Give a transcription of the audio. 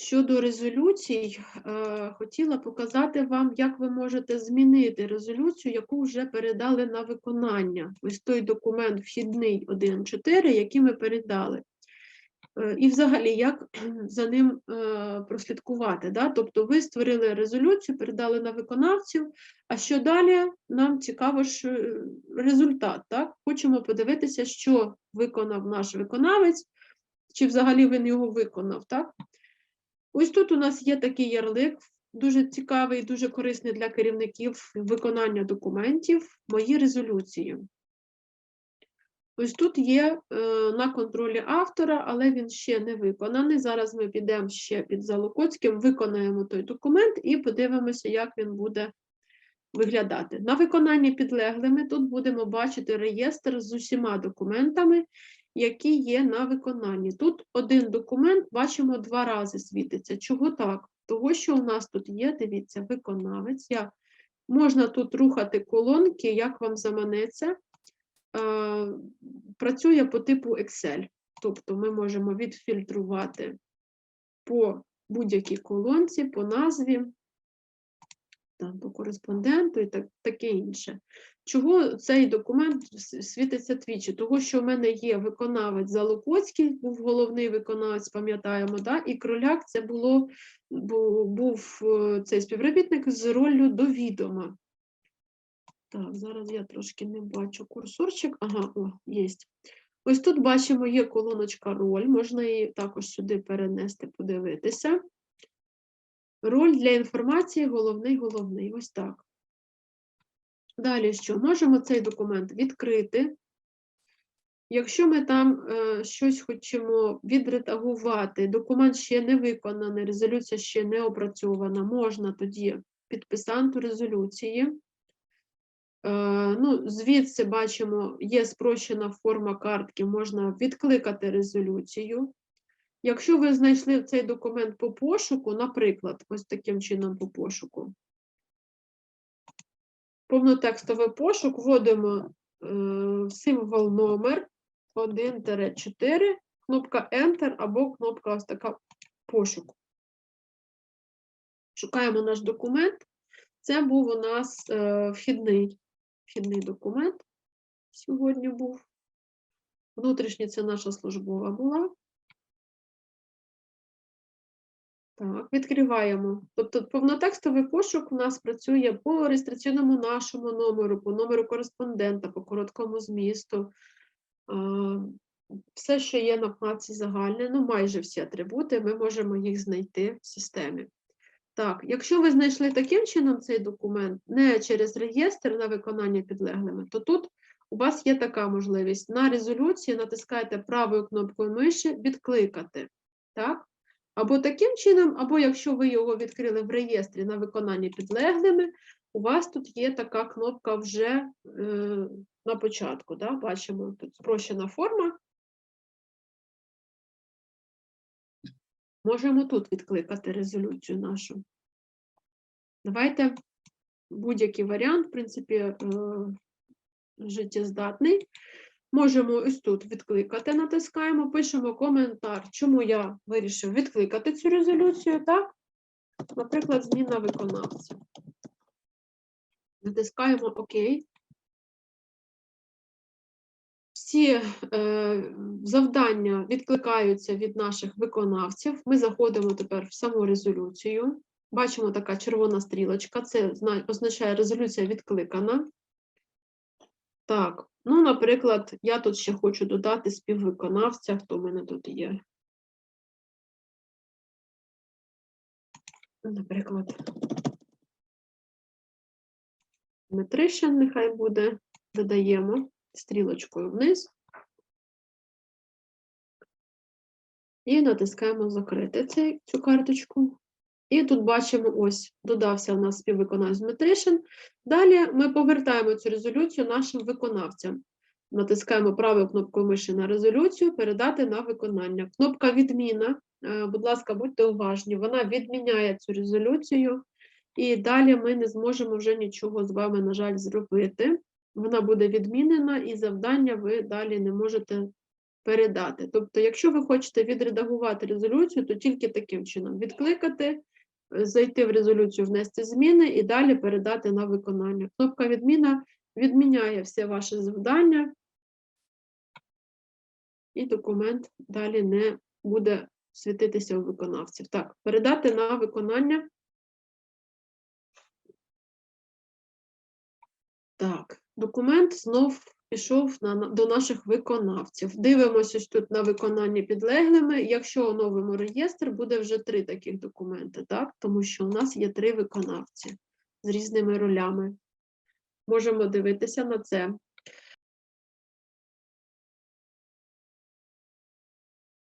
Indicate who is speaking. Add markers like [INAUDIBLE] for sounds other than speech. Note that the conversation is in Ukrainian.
Speaker 1: Щодо резолюцій, е, хотіла показати вам, як ви можете змінити резолюцію, яку вже передали на виконання. Ось той документ вхідний 1.4, який ми передали. Е, І взагалі, як [CLEARS THROAT] за ним е, прослідкувати. Да? Тобто ви створили резолюцію, передали на виконавців, а що далі? Нам цікаво ж результат. Так? Хочемо подивитися, що виконав наш виконавець, чи взагалі він його виконав. Так? Ось тут у нас є такий ярлик, дуже цікавий, дуже корисний для керівників виконання документів, мої резолюції. Ось тут є е, на контролі автора, але він ще не виконаний. Зараз ми підемо ще під Залокоцьким, виконаємо той документ і подивимося, як він буде виглядати. На виконання підлеглими тут будемо бачити реєстр з усіма документами, які є на виконанні. Тут один документ, бачимо, два рази світиться. Чого так? Того, що у нас тут є, дивіться, виконавець. Я... Можна тут рухати колонки, як вам заманеться. Е, Працює по типу Excel. Тобто ми можемо відфільтрувати по будь-якій колонці, по назві, там, по кореспонденту і так, таке інше. Чого цей документ світиться двічі? Того, що в мене є виконавець Залокоцький, був головний виконавець, пам'ятаємо, да? і кроляк це було, бу- був е, цей співробітник з роллю до відома. Так, зараз я трошки не бачу курсорчик. Ага, о, є. Ось тут бачимо, є колоночка роль, можна її також сюди перенести, подивитися. Роль для інформації головний, головний. Ось так. Далі що? Можемо цей документ відкрити. Якщо ми там е, щось хочемо відредагувати, документ ще не виконаний, резолюція ще не опрацьована, можна тоді підписанту резолюції. Е, ну, звідси бачимо, є спрощена форма картки, можна відкликати резолюцію. Якщо ви знайшли цей документ по пошуку, наприклад, ось таким чином по пошуку, повнотекстовий пошук, вводимо е, символ номер 1-4, кнопка Enter або кнопка ось така пошук. Шукаємо наш документ. Це був у нас е, вхідний, вхідний документ. Сьогодні був. Внутрішній це наша службова була. Так, відкриваємо. Тобто повнотекстовий пошук у нас працює по реєстраційному нашому номеру, по номеру кореспондента, по короткому змісту. Все, що є на вкладці загальне, ну майже всі атрибути, ми можемо їх знайти в системі. Так, якщо ви знайшли таким чином цей документ, не через реєстр на виконання підлеглими, то тут у вас є така можливість. На резолюції натискаєте правою кнопкою миші відкликати. Так? Або таким чином, або якщо ви його відкрили в реєстрі на виконання підлеглими, у вас тут є така кнопка вже е, на початку. Да? Бачимо, тут спрощена форма. Можемо тут відкликати резолюцію нашу. Давайте будь-який варіант, в принципі, е, життєздатний. Можемо ось тут відкликати, натискаємо, пишемо коментар, чому я вирішив відкликати цю резолюцію, так? Наприклад, зміна виконавця. Натискаємо ОК. Всі е, завдання відкликаються від наших виконавців. Ми заходимо тепер в саму резолюцію. Бачимо така червона стрілочка, це зна- означає резолюція відкликана. Так, ну, наприклад, я тут ще хочу додати співвиконавця, хто в мене тут є. Наприклад, Дмитришин нехай буде, додаємо стрілочкою вниз. І натискаємо закрити цю карточку. І тут бачимо, ось, додався у нас співвиконавець Дмитришин. Далі ми повертаємо цю резолюцію нашим виконавцям. Натискаємо правою кнопкою миші на резолюцію, передати на виконання. Кнопка відміна, е, будь ласка, будьте уважні, вона відміняє цю резолюцію, і далі ми не зможемо вже нічого з вами, на жаль, зробити. Вона буде відмінена, і завдання ви далі не можете передати. Тобто, якщо ви хочете відредагувати резолюцію, то тільки таким чином відкликати, зайти в резолюцію, внести зміни і далі передати на виконання. Кнопка відміна відміняє все ваше завдання, і документ далі не буде світитися у виконавців. Так, передати на виконання. Так, документ знов пішов на, до наших виконавців. Дивимося тут на виконання підлеглими. Якщо оновимо реєстр, буде вже три таких документи, так? Тому що у нас є три виконавці з різними ролями. Можемо дивитися на це.